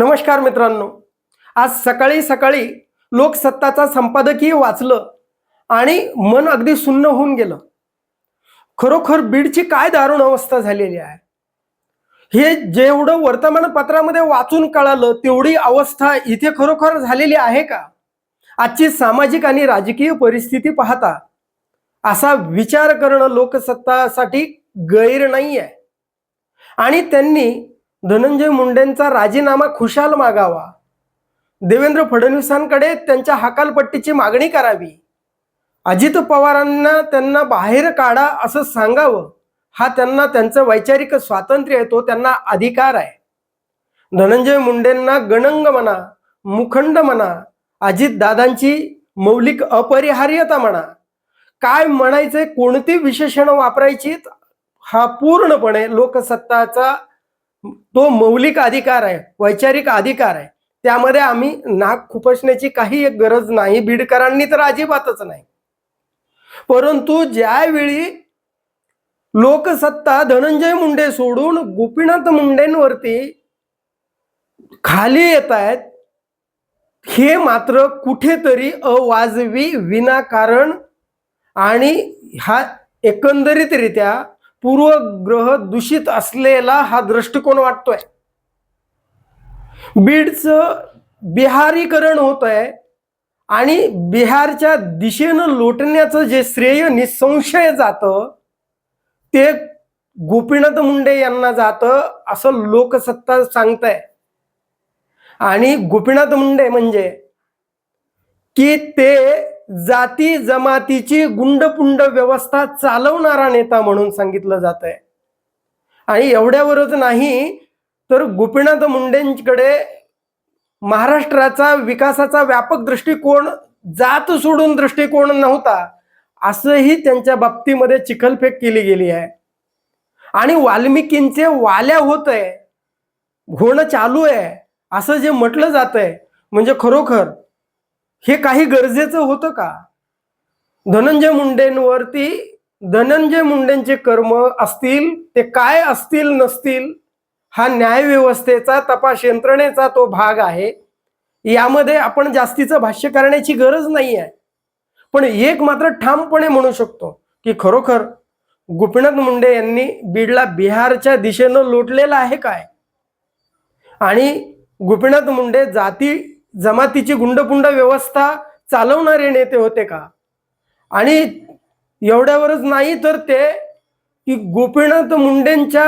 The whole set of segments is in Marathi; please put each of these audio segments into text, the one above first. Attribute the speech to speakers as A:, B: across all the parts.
A: नमस्कार मित्रांनो. आज सकाळी सकाळी लोकसत्ताचा संपादकीय वाचलं आणि मन अगदी सुन्न होऊन गेलं. खरोखर बीडची काय दारुण अवस्था झालेली आहे? हे जेवढं वर्तमानपत्रामध्ये वाचून कळालं तेवढी अवस्था इथे खरोखर झालेली आहे का? आजची सामाजिक आणि राजकीय परिस्थिती पाहता असा विचार करणं लोकसत्तासाठी गैर नाही आहे आणि त्यांनी धनंजय मुंडेंचा राजीनामा खुशाल मागावा. देवेंद्र फडणवीसांकडे त्यांच्या हकालपट्टीची मागणी करावी. अजित पवारांना त्यांना बाहेर काढा असं सांगावं. हा त्यांना त्यांचं वैचारिक स्वातंत्र्य आहे तो त्यांना अधिकार आहे. धनंजय मुंडेंना गणंग म्हणा मुखंड म्हणा अजित दादांची मौलिक अपरिहार्यता म्हणा. काय म्हणायचंय कोणती विशेषणं वापरायची हा पूर्णपणे लोकसत्ताचा तो मौलिक अधिकार आहे वैचारिक अधिकार आहे. त्यामध्ये आम्ही नाक खुपसण्याची काही एक गरज नाही बीडकरांनी तर अजिबातच नाही. परंतु ज्यावेळी लोकसत्ता धनंजय मुंडे सोडून गोपीनाथ मुंडेंवरती खाली येत आहेत हे मात्र कुठेतरी अवाजवी विनाकारण आणि हा एकंदरीतरित्या पूर्वग्रह दूषित असलेला हा दृष्टिकोन वाटतोय. बीडचं बिहारीकरण होत आहे आणि बिहारच्या दिशेनं लोटण्याचं जे श्रेय निसंशय जातं ते गोपीनाथ मुंडे यांना जातं असं लोकसत्ता सांगताय. आणि गोपीनाथ मुंडे म्हणजे की ते जाती जमातीची गुंडपुंड व्यवस्था चालवणारा नेता म्हणून सांगितलं जात आहे आणि एवढ्यावरच नाही तर गोपीनाथ मुंडेंकडे महाराष्ट्राचा विकासाचा व्यापक दृष्टिकोन जात सोडून दृष्टिकोन नव्हता असंही त्यांच्या बाबतीमध्ये चिखलफेक केली गेली आहे. आणि वाल्मिकींचे वाल्या होत आहे होणं चालू आहे असं जे म्हटलं जात आहे म्हणजे खरोखर हे काही गरजेचं होतं का? धनंजय मुंडेंवरती धनंजय मुंडेंचे कर्म असतील ते काय असतील नसतील हा न्यायव्यवस्थेचा तपास यंत्रणेचा तो भाग आहे. यामध्ये आपण जास्तीचं भाष्य करण्याची गरज नाही आहे. पण एक मात्र ठामपणे म्हणू शकतो की खरोखर गोपीनाथ मुंडे यांनी बीडला बिहारच्या दिशेनं लोटलेलं आहे काय? आणि गोपीनाथ मुंडे जाती जमातीची गुंडपुंड व्यवस्था चालवणारे नेते होते का? आणि एवढ्यावरच नाही तर ते की गोपीनाथ मुंडेंच्या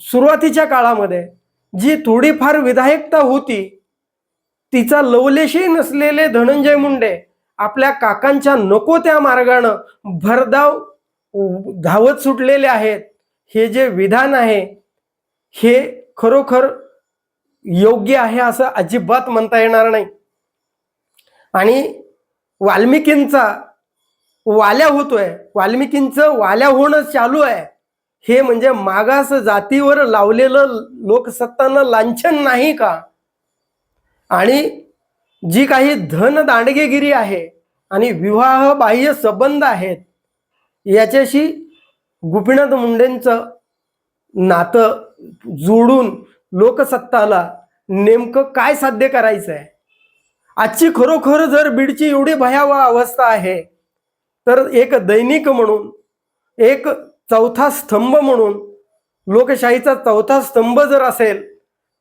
A: सुरुवातीच्या काळामध्ये जी थोडीफार विधायकता होती तिचा लवलेशही नसलेले धनंजय मुंडे आपल्या काकांच्या नको त्या मार्गानं भरधाव धावत सुटलेले आहेत. हे जे विधान आहे हे खरोखर योग्य आहे असं अजिबात म्हणता येणार नाही. आणि वाल्मिकींचा वाल्या होतोय वाल्मिकींचं वाल्या होणं चालू आहे. हे म्हणजे मागास जातीवर लावलेलं लोकसत्तानं लांछन नाही का? आणि जी काही धन दांडगेगिरी आहे आणि विवाह बाह्य संबंध आहेत याच्याशी गोपीनाथ मुंडेंचं नातं जोडून लोकसत्ताला नेमकं काय साध्य करायचं आहे आजची खरोखर जर बीडची एवढी भयावह अवस्था आहे तर एक दैनिक म्हणून एक चौथा स्तंभ म्हणून लोकशाहीचा चौथा स्तंभ जर असेल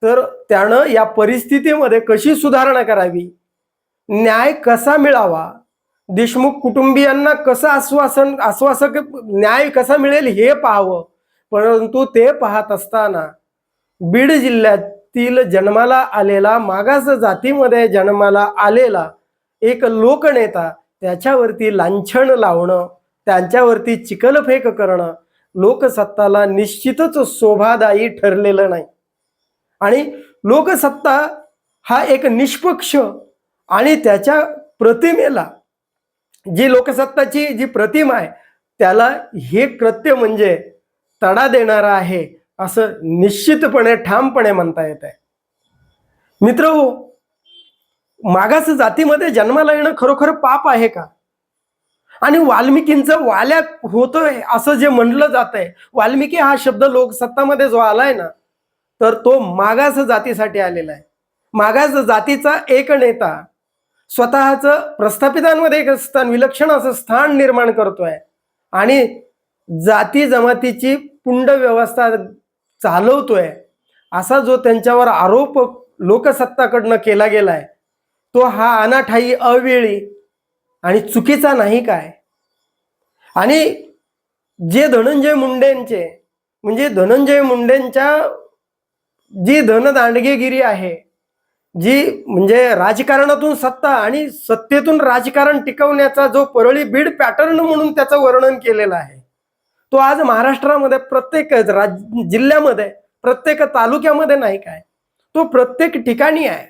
A: तर त्यानं या परिस्थितीमध्ये कशी सुधारणा करावी? न्याय कसा मिळावा? देशमुख कुटुंबियांना कसं आश्वासन आश्वासक न्याय कसा मिळेल हे पाहावं. परंतु ते पाहत असताना बीड जिल्ह्यातील जन्माला आलेला मागास जातीमध्ये जन्माला आलेला एक लोकनेता त्याच्यावरती लांछन लावणं त्यांच्यावरती चिखलफेक करणं लोकसत्ताला निश्चितच शोभादायी ठरलेलं नाही. आणि लोकसत्ता हा एक निष्पक्ष आणि त्याच्या प्रतिमेला जी लोकसत्ताची जी प्रतिमा आहे त्याला हे कृत्य म्हणजे तडा देणारा आहे. असं निश्चितपणे ठामपणे म्हणता येत आहे. मित्र मागास जातीमध्ये जन्माला येणं खरोखर पाप आहे का? आणि वाल्मिकींचं वाल्या होतोय असं जे म्हणलं जात आहे वाल्मिकी हा शब्द लोकसत्तामध्ये जो आलाय ना तर तो मागास जातीसाठी आलेला आहे. मागास जातीचा एक नेता स्वतःचं प्रस्थापितांमध्ये एक स्थान विलक्षण असं स्थान निर्माण करतोय. आणि जाती जमातीची पुंड व्यवस्था चालवतोय असा जो त्यांच्यावर आरोप लोकसत्ताकडनं केला गेलाय तो हा अनाठाई अवेळी आणि चुकीचा नाही काय? आणि जे धनंजय मुंडेंचे म्हणजे धनंजय मुंडेंच्या जी धनदांडगेगिरी आहे जी म्हणजे राजकारणातून सत्ता आणि सत्तेतून राजकारण टिकवण्याचा जो परळी बीड पॅटर्न म्हणून त्याचं वर्णन केलेलं आहे तो आज महाराष्ट्रामध्ये प्रत्येक राज जिल्ह्यामध्ये प्रत्येक तालुक्यामध्ये नाही काय? तो प्रत्येक ठिकाणी आहे.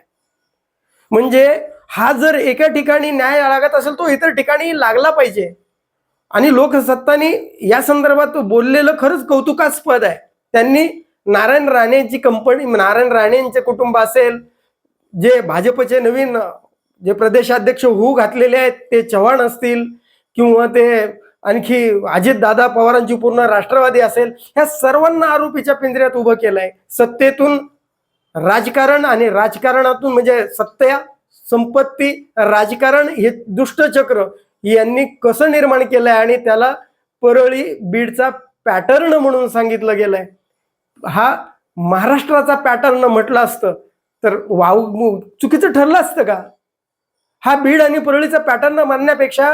A: म्हणजे हा जर एका ठिकाणी न्याय लागत असेल तो इतर ठिकाणी लागला पाहिजे. आणि लोकसत्तानी या संदर्भात बोललेलं खरंच कौतुकास्पद आहे. त्यांनी नारायण राणेंची कंपनी नारायण राणेंचे कुटुंब असेल जे भाजपचे नवीन जे प्रदेशाध्यक्ष होऊ घातलेले आहेत ते चव्हाण असतील किंवा ते आणखी अजितदादा पवारांची पूर्ण राष्ट्रवादी असेल ह्या सर्वांना आरोपीच्या पिंजऱ्यात उभं केलंय. सत्तेतून राजकारण आणि राजकारणातून म्हणजे सत्ता संपत्ती राजकारण हे दुष्टचक्र यांनी कसं निर्माण केलंय आणि त्याला परळी बीडचा पॅटर्न म्हणून सांगितलं गेलंय. हा महाराष्ट्राचा पॅटर्न म्हटलं असतं तर वाव चुकीचं ठरलं असतं का? हा बीड आणि परळीचा पॅटर्न मानण्यापेक्षा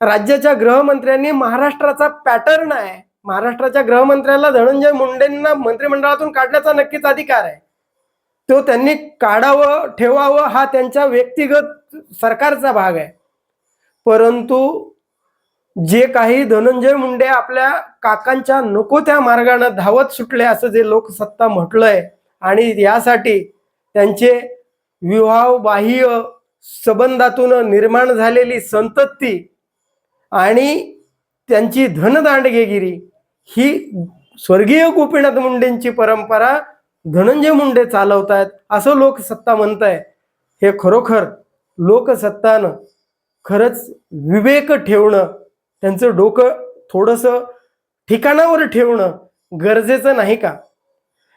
A: राज्याच्या गृहमंत्र्यांनी महाराष्ट्राचा पॅटर्न आहे. महाराष्ट्राच्या गृहमंत्र्याला धनंजय मुंडेंना मंत्रिमंडळातून काढण्याचा नक्कीच अधिकार आहे. तो त्यांनी काढावं ठेवावं हा त्यांच्या व्यक्तिगत सरकारचा भाग आहे. परंतु जे काही धनंजय मुंडे आपल्या काकांच्या नको त्या मार्गाने धावत सुटले असं जे लोकसत्ता म्हटलंय आणि यासाठी त्यांचे विवाह बाह्य संबंधातून निर्माण झालेली संतती आणि त्यांची धनदांडगेगिरी ही स्वर्गीय गोपीनाथ मुंडेंची परंपरा धनंजय मुंडे चालवतायत असं लोकसत्ता म्हणत आहे हे खरोखर लोकसत्तानं खरंच विवेक ठेवणं त्यांचं डोकं थोडंसं ठिकाणावर ठेवणं गरजेचं नाही का?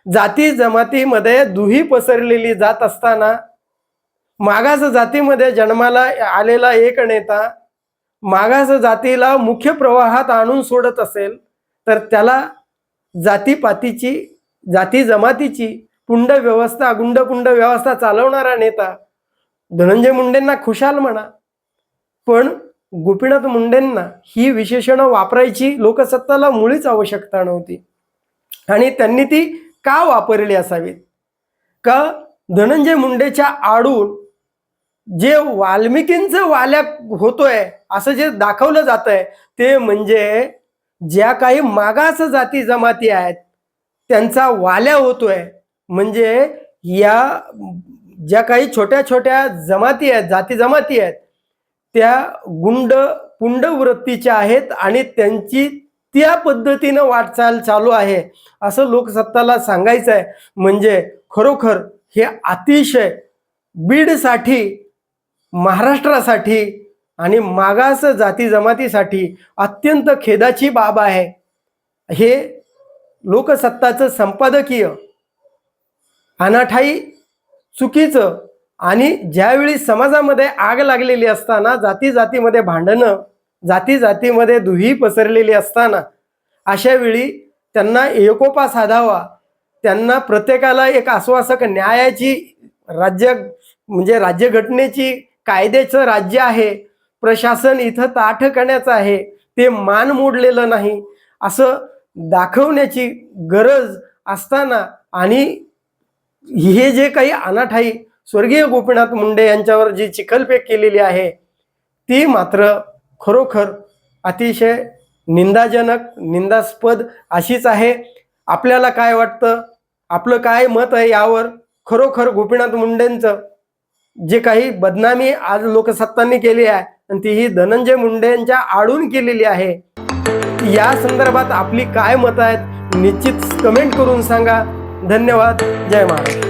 A: जाती जमातीमध्ये दुही पसरलेली जात असताना मागास जातीमध्ये जन्माला आलेला एक नेता मागास जातीला मुख्य प्रवाहात आणून सोडत असेल तर त्याला जातीपातीची जाती जमातीची पुंड व्यवस्था गुंडपुंड व्यवस्था चालवणारा नेता धनंजय मुंडेंना खुशाल म्हणा. पण गोपीनाथ मुंडेंना ही विशेषणं वापरायची लोकसत्ताला मुळीच आवश्यकता नव्हती. आणि त्यांनी ती का वापरली असावीत? का धनंजय मुंडेच्या आडून जे वाल्मिकींचं वाल्या होतोय असं जे दाखवलं जात आहे ते म्हणजे ज्या काही मागास जाती जमाती आहेत त्यांचा वाल्या होतोय. म्हणजे या ज्या काही छोट्या छोट्या जमाती आहेत जाती जमाती आहेत त्या गुंड पुंड वृत्तीच्या आहेत आणि त्यांची त्या पद्धतीनं वाटचाल चालू आहे असं लोकसत्ताला सांगायचं आहे म्हणजे खरोखर हे अतिशय बीडसाठी महाराष्ट्रासाठी आणि मागास जाती जमातीसाठी अत्यंत खेदाची बाब आहे. हे लोकसत्ताचं संपादकीय अनाठाई चुकीचं आणि ज्यावेळी समाजामध्ये आग लागलेली असताना जाती जातीमध्ये भांडणं जाती जातीमध्ये दुही पसरलेली असताना अशा वेळी त्यांना एकोपा साधावा त्यांना प्रत्येकाला एक आश्वासक न्यायाची राज्य म्हणजे राज्यघटनेची कायद्याचं राज्य आहे. प्रशासन इथं ताठ करण्याचं आहे. ते मान मोडलेलं नाही. असं दाखवण्याची गरज असताना आणि हे जे काही अनाठाई स्वर्गीय गोपीनाथ मुंडे यांच्यावर जी चिखलफेक केलेली आहे ती मात्र खरोखर अतिशय निंदाजनक निंदास्पद अशीच आहे. आपल्याला काय वाटतं? आपलं काय मत आहे यावर खरोखर गोपीनाथ मुंडेंचं जे काही बदनामी आज लोकसत्तांनी केली आहे आणि ती ही धनंजय मुंडे यांच्या आडून केलेली आहे. या संदर्भात आपली काय मत आहेत निश्चित कमेंट करून सांगा. धन्यवाद. जय महाराष्ट्र.